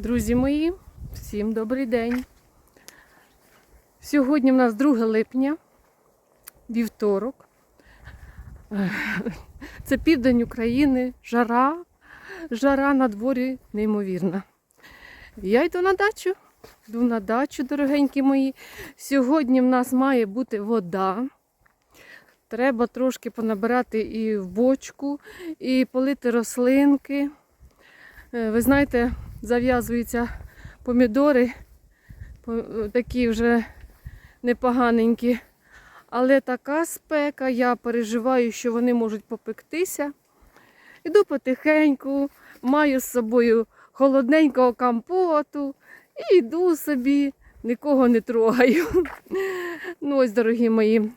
Друзі мої, всім добрий день. Сьогодні в нас 2 липня, вівторок. Це південь України, жара, жара на дворі неймовірна. Я йду на дачу, йду на дачу, дорогенькі мої. Сьогодні в нас має бути вода. Треба трошки понабирати і в бочку, і полити рослинки. Е, Ви знаєте, зав'язуються помідори, такі вже непоганенькі. Але така спека, я переживаю, що вони можуть попектися. Іду потихеньку, маю з собою холодненького компоту і йду собі, нікого не трогаю. Ну ось, дорогі мої.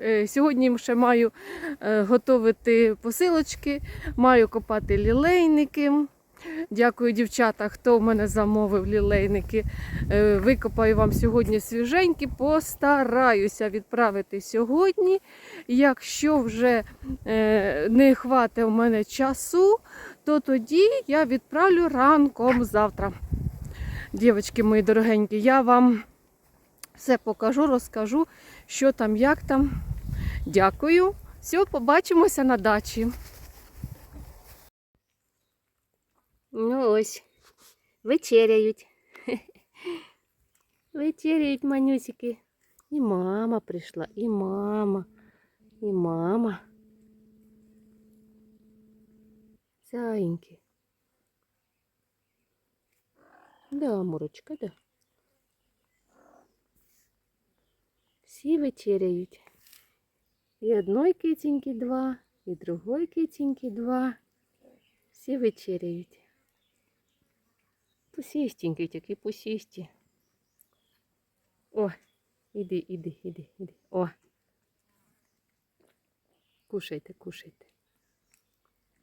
е, Сьогодні ще маю е, готувати посилочки, маю копати лілейники. Дякую, дівчата, хто в мене замовив лілейники. Е, Викопаю вам сьогодні свіженькі. Постараюся відправити сьогодні. Якщо вже е, не хватить у мене часу, то тоді я відправлю ранком завтра. Дівчатки мої дорогенькі, я вам все покажу, розкажу, що там, як там. Дякую. Все, побачимося на дачі. Ну ось, вечеряють. Вечеряють манюсики. І мама прийшла, і мама, і мама. Зайеньки. Да, Мурочка, да. Всі вечеряють. І одної киценьки два, і другої киценьки два. Всі вечеряють. Пусістенький такий, пусісті. О, іди, іди, іди, іди. О. Кушайте, кушайте.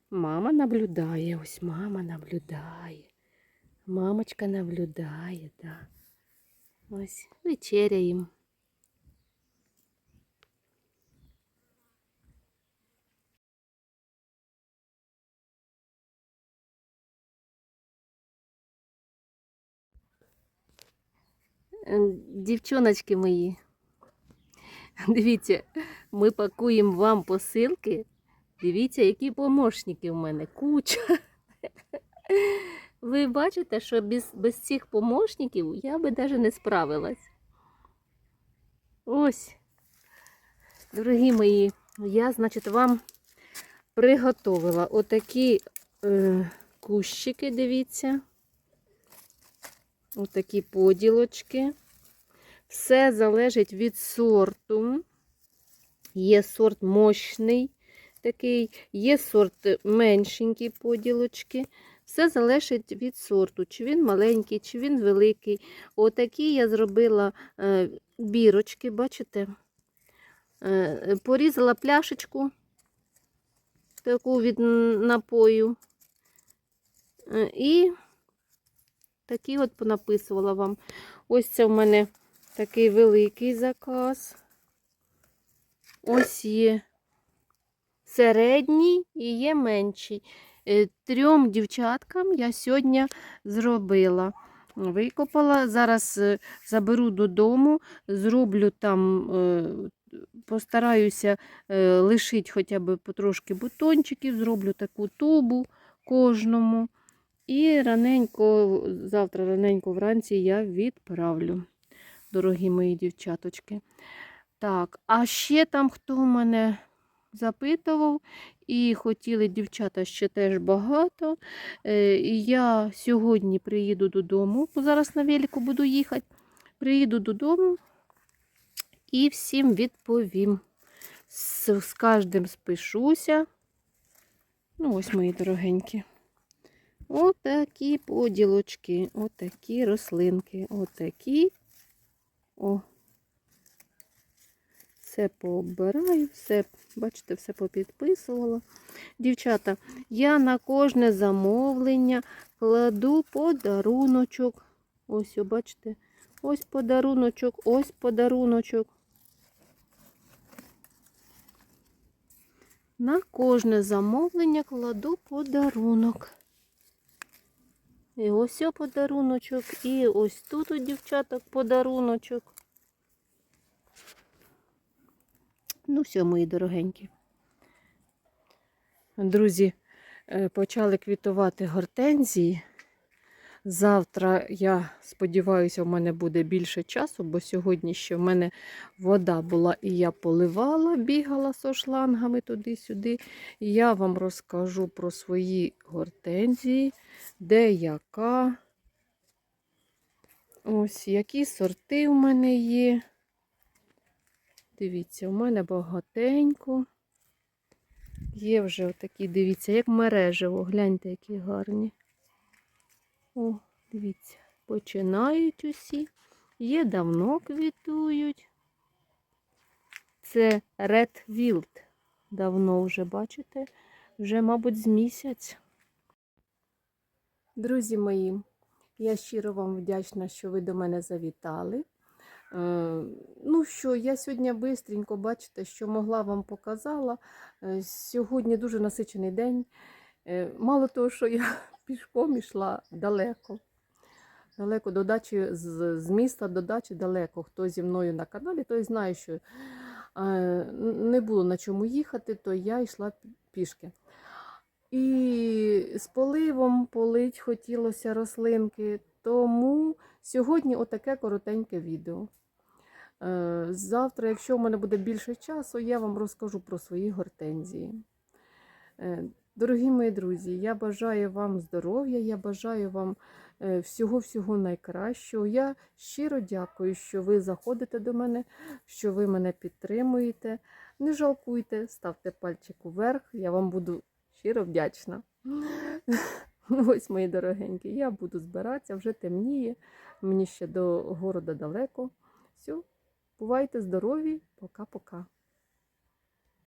Мама наблюдає, ось мама наблюдає. Мамочка наблюдає, да. Ось вечеряємо. Дівчоночки мої, дивіться, ми пакуємо вам посилки. Дивіться, які помощники в мене. Куча. Ви бачите, що без, без цих помощників я би навіть не справилась. Ось, дорогі мої, я, значить, вам приготовила отакі е, кущики, дивіться. Отакі поділочки. Все залежить від сорту. Є сорт мощний такий, є сорт меншенькі поділочки. Все залежить від сорту, чи він маленький, чи він великий. Отакі я зробила е, бірочки, бачите? Е, порізала пляшечку таку від напою. Е, і Такі от понаписувала вам. Ось це в мене такий великий заказ. Ось є середній і є менший. Е, Трьом дівчаткам я сьогодні зробила. Викопала. Зараз е, заберу додому, зроблю там, е, постараюся лишити хоча б потрошки бутончиків, зроблю таку тубу кожному. І раненько, завтра раненько вранці я відправлю, дорогі мої дівчаточки. Так, а ще там хто мене запитував, і хотіли дівчата ще теж багато. Е, і Я сьогодні приїду додому, бо зараз на велику буду їхати. Приїду додому і всім відповім. З, з кожним спишуся. Ну, ось мої дорогенькі. Отакі поділочки, отакі рослинки, отакі. О. Все пооббираю, все, бачите, все попідписувала. Дівчата, я на кожне замовлення кладу подаруночок. Ось, бачите, ось подаруночок, ось подаруночок. На кожне замовлення кладу подарунок. І ось подаруночок, і ось тут у дівчаток подаруночок. Ну, все, мої дорогенькі. Друзі, е, почали квітувати гортензії. Завтра, я сподіваюся, в мене буде більше часу, бо сьогодні ще в мене вода була і я поливала, бігала со шлангами туди-сюди. І я вам розкажу про свої гортензії, де яка. Ось які сорти в мене є. Дивіться, у мене багатенько. Є вже отакі, дивіться, як мережево. Гляньте, які гарні. О, дивіться, починають усі. Є давно квітують. Це Red Wild. Давно вже, бачите, вже, мабуть, з місяць. Друзі мої, я щиро вам вдячна, що ви до мене завітали. Е, Ну що, я сьогодні бистренько, бачите, що могла вам показала. Е, Сьогодні дуже насичений день. Е, Мало того, що я пішком йшла далеко. Далеко до дачі, з, з міста до дачі далеко. Хто зі мною на каналі, той знає, що е, не було на чому їхати, то я йшла пішки. І з поливом полить хотілося рослинки, тому сьогодні отаке коротеньке відео. Е, Завтра, якщо в мене буде більше часу, я вам розкажу про свої гортензії. Е, Дорогі мої друзі, я бажаю вам здоров'я, я бажаю вам е, всього-всього найкращого. Я щиро дякую, що ви заходите до мене, що ви мене підтримуєте. Не жалкуйте, ставте пальчик уверх, я вам буду щиро вдячна. Ось, мої дорогенькі, я буду збиратися, вже темніє, мені ще до города далеко. Все, бувайте здорові, пока-пока.